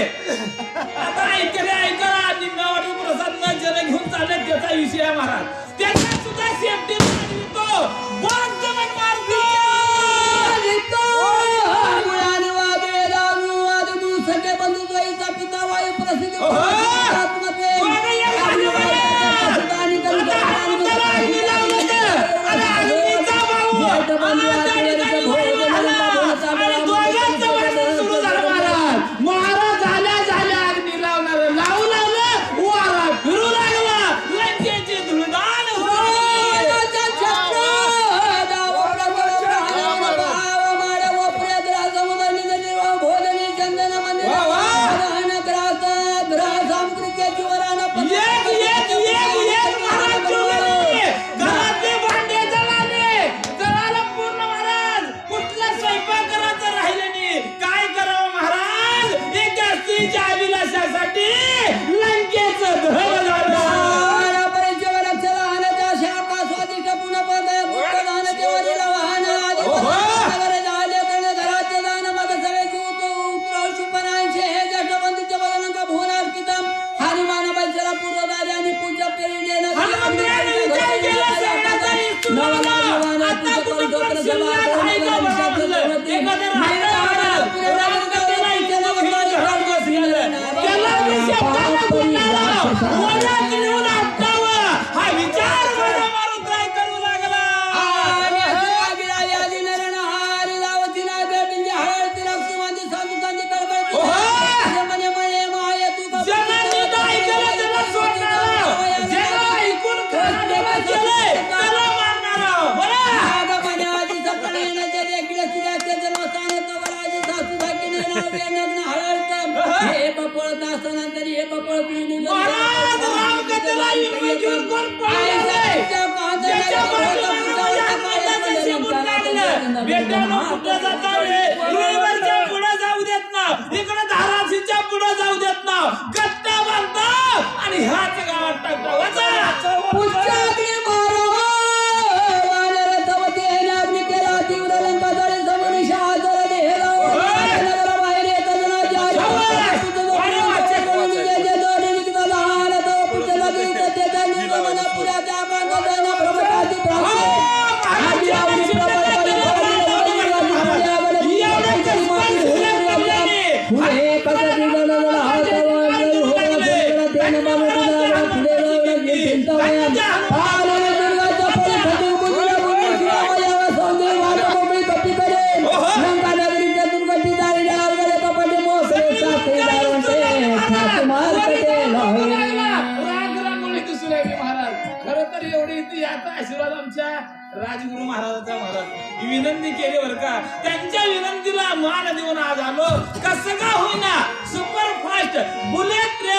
ハハハハ What up? यांना हळहळत हे पपळ असताना तरी हे पपळ पिळून आशीर्वाद आमच्या राजगुरु महाराजांचा महाराज. विनंती केली बरं का? त्यांच्या विनंतीला मान देऊन आज आलो. कसं का होईना? सुपरफास्ट बुलेट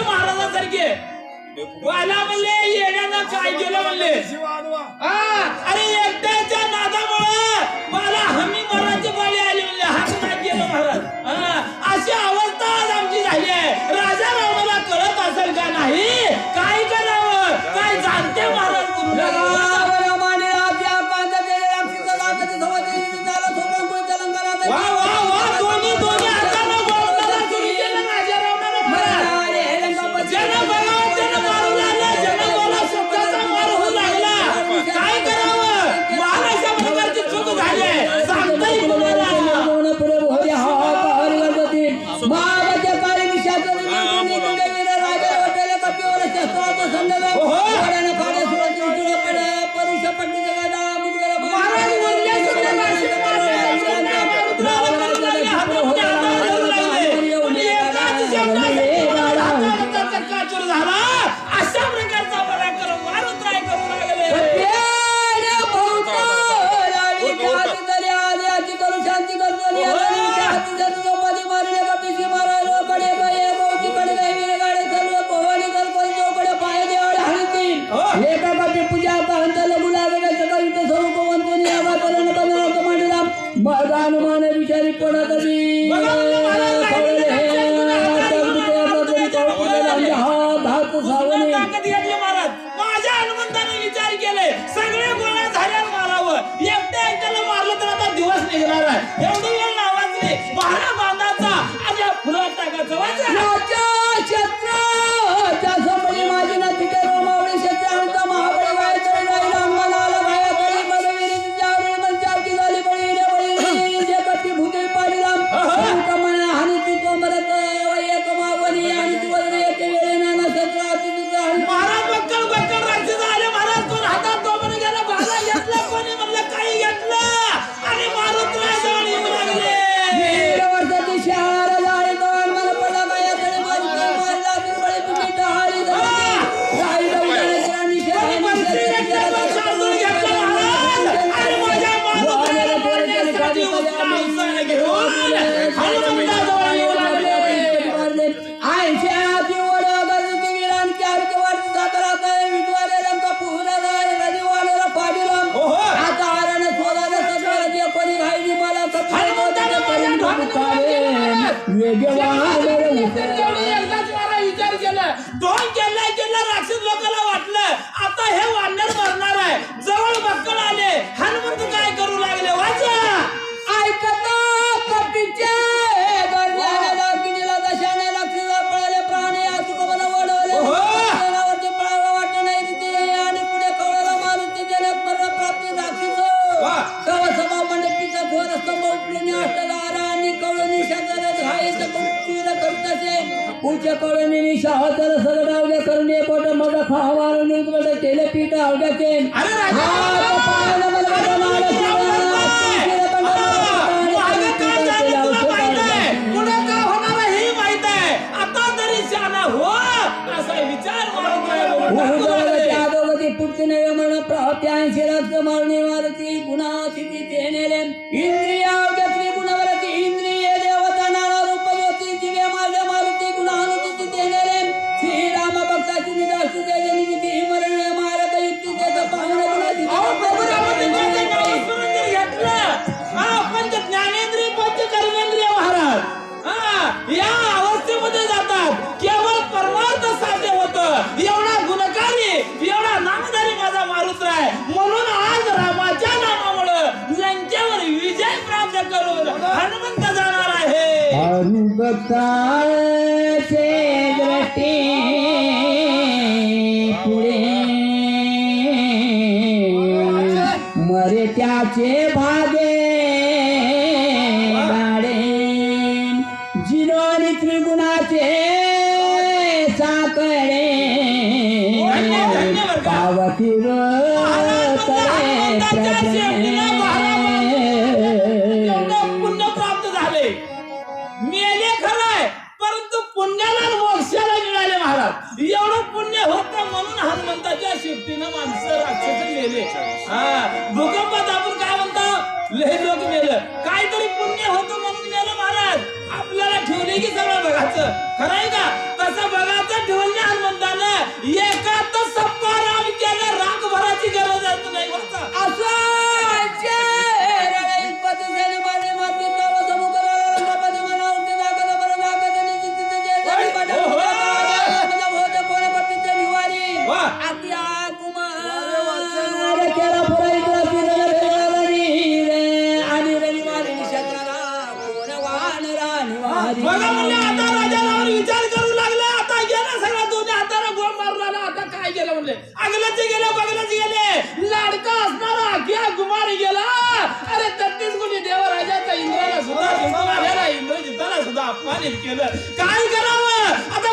शिवाजी महाराजांसारखे. वाला म्हणले येण्यानं काय केलं म्हणले? अरे एकदा विचार केला. दोन केलाय केला राक्षस लोकांना वाटलं. आता हे वानर मरणार आहे. जवळ मक्कल आले. हनुमंत काय करू लागले? वाच आवड्याचे अरे पुढचे नव्या म्हणा प्राप्त ऐंशी रक्त मारणे मारे एवढा गुणकारी एवढा नामधारी माझा मारुत्र आहे म्हणून आज रामाच्या नामामुळं ज्यांच्यावर विजय प्राप्त करून हनुमंत जाणार आहे. पुढे. त्याचे भागे. ah, बघा म्हणले आता राजा रावण विचार करू लागला. आता गेला सगळा दोन्ही हाताला गोळ मारला आता काय गेलं म्हणले? अगलच गेले बगलच गेले. लाडका असणारा क्या गुमार गेला. अरे तत्तीस कोणी देवराजाचा इंद्राला सुद्धा इंद्राला सुद्धा अपमानित केलं. काय करावं? आता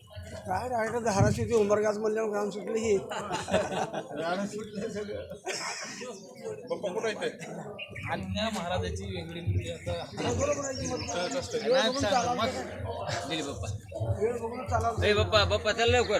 काय डायरेक्ट धाराशिव ते उंबरगाच म्हणल्यावर काम सुटले की. अन्या महाराजाची वेगळी म्हणजे आता. ए बाप्पा बाप्पा चल लवकर.